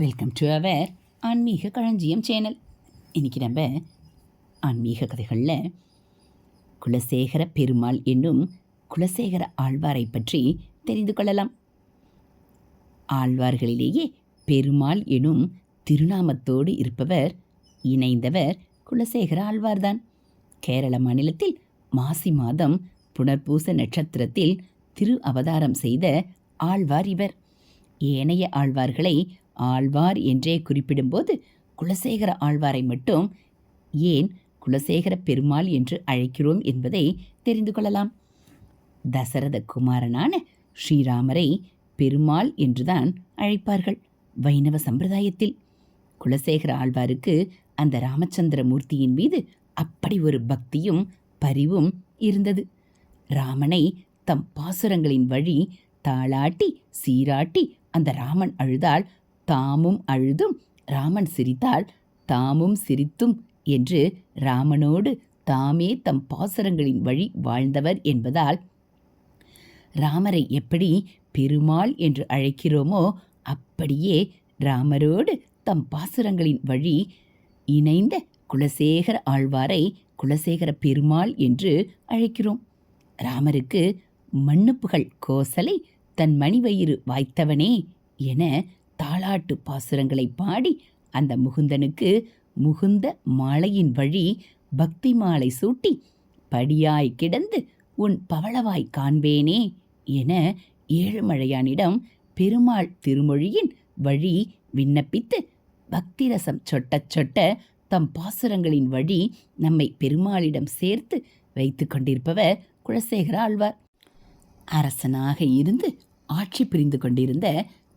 Welcome to our ஆன்மீக களஞ்சியம் channel. இன்னைக்கு நம்ம ஆன்மீக கதைகளில் குலசேகர பெருமாள் என்னும் குலசேகர ஆழ்வாரை பற்றி தெரிந்து கொள்ளலாம். ஆழ்வார்களிலேயே பெருமாள் எனும் திருநாமத்தோடு இருப்பவர் இணைந்தவர் குலசேகர ஆழ்வார்தான். கேரள மாநிலத்தில் மாசி மாதம் புனர்பூச நட்சத்திரத்தில் திரு அவதாரம் செய்த ஆழ்வார் இவர். ஏனைய ஆழ்வார்களை ஆழ்வார் என்றே குறிப்பிடும்போது குலசேகர ஆழ்வாரை மட்டும் ஏன் குலசேகர பெருமாள் என்று அழைக்கிறோம் என்பதை தெரிந்து கொள்ளலாம். தசரத குமாரனான ஸ்ரீராமரை பெருமாள் என்றுதான் அழைப்பார்கள் வைணவ சம்பிரதாயத்தில். குலசேகர ஆழ்வாருக்கு அந்த ராமச்சந்திர மூர்த்தியின் மீது அப்படி ஒரு பக்தியும் பரிவும் இருந்தது. ராமனை தம் பாசுரங்களின் வழி தாளாட்டி சீராட்டி அந்த ராமன் அழுதால் தாமும் அழுதும் ராமன் சிரித்தால் தாமும் சிரித்தும் என்று ராமனோடு தாமே தம் பாசுரங்களின் வழி வாழ்ந்தவர் என்பதால் ராமரை எப்படி பெருமாள் என்று அழைக்கிறோமோ அப்படியே ராமரோடு தம் பாசுரங்களின் வழி இணைந்த குலசேகர ஆழ்வாரை குலசேகர பெருமாள் என்று அழைக்கிறோம். ராமருக்கு மண்ணுப்புகள் கோசலை தன் மணிவயிறு வாய்த்தவனே என தாளாட்டு பாசுரங்களை பாடி அந்த முகுந்தனுக்கு முகுந்த மாலையின் வழி பக்தி மாலை சூட்டி படியாய் கிடந்து உன் பவளவாய் காண்பேனே என ஏழுமழையானிடம் பெருமாள் திருமொழியின் வழி விண்ணப்பித்து பக்திரசம் சொட்டச் சொட்ட தம் பாசுரங்களின் வழி நம்மை பெருமாளிடம் சேர்த்து வைத்து கொண்டிருப்பவர் குலசேகர ஆழ்வார். அரசனாக இருந்து ஆட்சி புரிந்து கொண்டிருந்த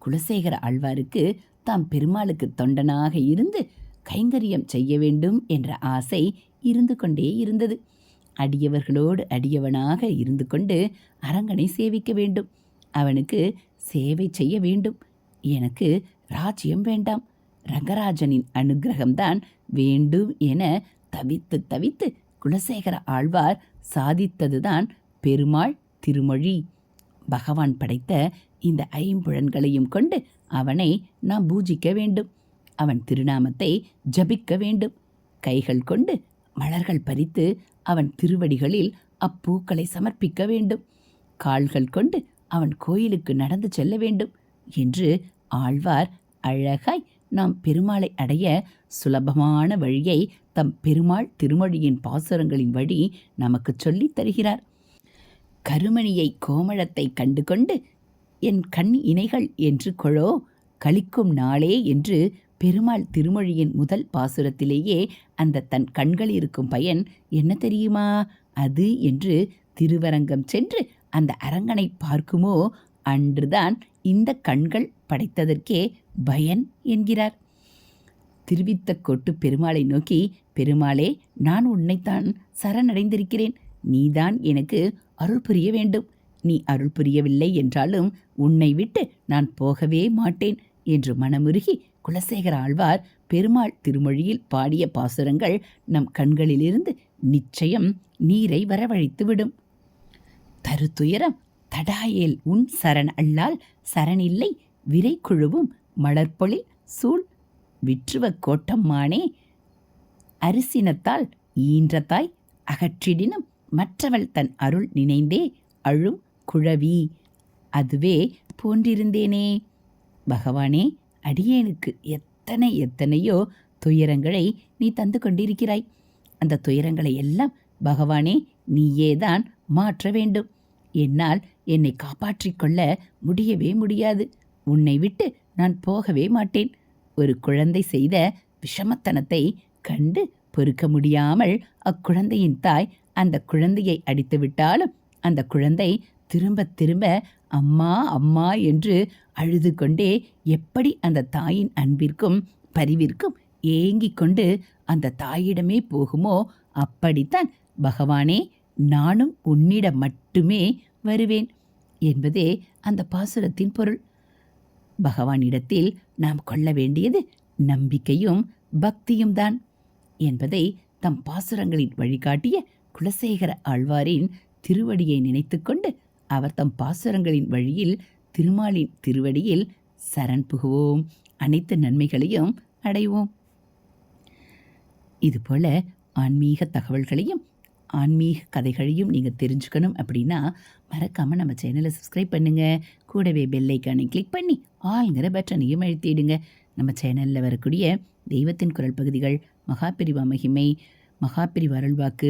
குலசேகர ஆழ்வாருக்கு தாம் பெருமாளுக்கு தொண்டனாக இருந்து கைங்கரியம் செய்ய வேண்டும் என்ற ஆசை இருந்து கொண்டே இருந்தது. அடியவர்களோடு அடியவனாக இருந்து கொண்டு அரங்கனை சேவிக்க வேண்டும். அவனுக்கு சேவை செய்ய வேண்டும். எனக்கு ராஜ்யம் வேண்டாம். ரங்கராஜனின் அனுகிரகம்தான் வேண்டும் என தவித்து தவித்து குலசேகர ஆழ்வார் சாதித்ததுதான் பெருமாள் திருமொழி. பகவான் படைத்த இந்த ஐம்புலன்களையும் கொண்டு அவனை நாம் பூஜிக்க வேண்டும். அவன் திருநாமத்தை ஜபிக்க வேண்டும். கைகள் கொண்டு மலர்கள் பறித்து அவன் திருவடிகளில் அப்பூக்களை சமர்ப்பிக்க வேண்டும். கால்கள் கொண்டு அவன் கோயிலுக்கு நடந்து செல்ல வேண்டும் என்று ஆழ்வார் அழகாய் நாம் பெருமாளை அடைய சுலபமான வழியை தம் பெருமாள் திருமொழியின் பாசுரங்களின் வழி நமக்கு சொல்லித் தருகிறார். கருமணியை கோமளத்தை கண்டு கொண்டு என் கண் இணைகள் என்று கொழோ கழிக்கும் நாளே என்று பெருமாள் திருமொழியின் முதல் பாசுரத்திலேயே அந்த தன் கண்கள் இருக்கும் பயன் என்ன தெரியுமா? அது என்று திருவரங்கம் சென்று அந்த அரங்கனை பார்க்குமோ? அன்றுதான் இந்த கண்கள் படைத்ததற்கே பயன் என்கிறார். திருவித்த கொட்டு பெருமாளை நோக்கி பெருமாளே நான் உன்னைத்தான் சரணடைந்திருக்கிறேன். நீதான் எனக்கு அருள் புரிய வேண்டும். நீ அருள் புரியவில்லை என்றாலும் உன்னை விட்டு நான் போகவே மாட்டேன் என்று மனமுருகி குலசேகர ஆழ்வார் பெருமாள் திருமொழியில் பாடிய பாசுரங்கள் நம் கண்களிலிருந்து நிச்சயம் நீரை வரவழைத்துவிடும். தருத்துயரம் தடாயேல் உன் சரண் அல்லால் சரணில்லை விரை குழுவும் மலர்பொழில் சூழ் விற்றுவ கோட்டம்மானே. அரிசினத்தால் ஈன்றதாய் அகற்றிடினும் மற்றவள் தன் அருள் நினைந்தே அழும் குழவி. அதுவே போன்றிருந்தேனே. பகவானே அடியேனுக்கு எத்தனை எத்தனையோ துயரங்களை நீ தந்து கொண்டிருக்கிறாய். அந்த துயரங்களை எல்லாம் பகவானே நீயேதான் மாற்ற வேண்டும். என்னால் என்னை காப்பாற்றிக் கொள்ள முடியவே முடியாது. உன்னை விட்டு நான் போகவே மாட்டேன். ஒரு குழந்தை செய்த விஷமத்தனத்தை கண்டு பொறுக்க முடியாமல் அக்குழந்தையின் தாய் அந்த குழந்தையை அடித்து விட்டாலும் அந்த குழந்தை திரும்ப திரும்ப அம்மா அம்மா என்று அழுது கொண்டே எப்படி அந்த தாயின் அன்பிற்கும் பரிவிற்கும் ஏங்கிக் கொண்டு அந்த தாயிடமே போகுமோ அப்படித்தான் பகவானே நானும் உன்னிடம் மட்டுமே வருவேன் என்பதே அந்த பாசுரத்தின் பொருள். பகவானிடத்தில் நாம் கொள்ள வேண்டியது நம்பிக்கையும் பக்தியும் தான் என்பதை தம் பாசுரங்களின் வழிகாட்டிய குலசேகர ஆழ்வாரின் திருவடியை நினைத்துக்கொண்டு அவர் தம் பாசுரங்களின் வழியில் திருமாலின் திருவடியில் சரண் புகுவோம். அனைத்து நன்மைகளையும் அடைவோம். இதுபோல் ஆன்மீக தகவல்களையும் ஆன்மீக கதைகளையும் நீங்கள் தெரிஞ்சுக்கணும் அப்படின்னா மறக்காமல் நம்ம சேனலை சப்ஸ்கிரைப் பண்ணுங்கள் கூடவே பெல்லைக்கானை கிளிக் பண்ணி ஆளுங்கிற பட்டனையும் அழுத்திடுங்க. நம்ம சேனலில் வரக்கூடிய தெய்வத்தின் குரல் பகுதிகள் மகாபிரிவா மகிமை மகாபிரிவா அருள்வாக்கு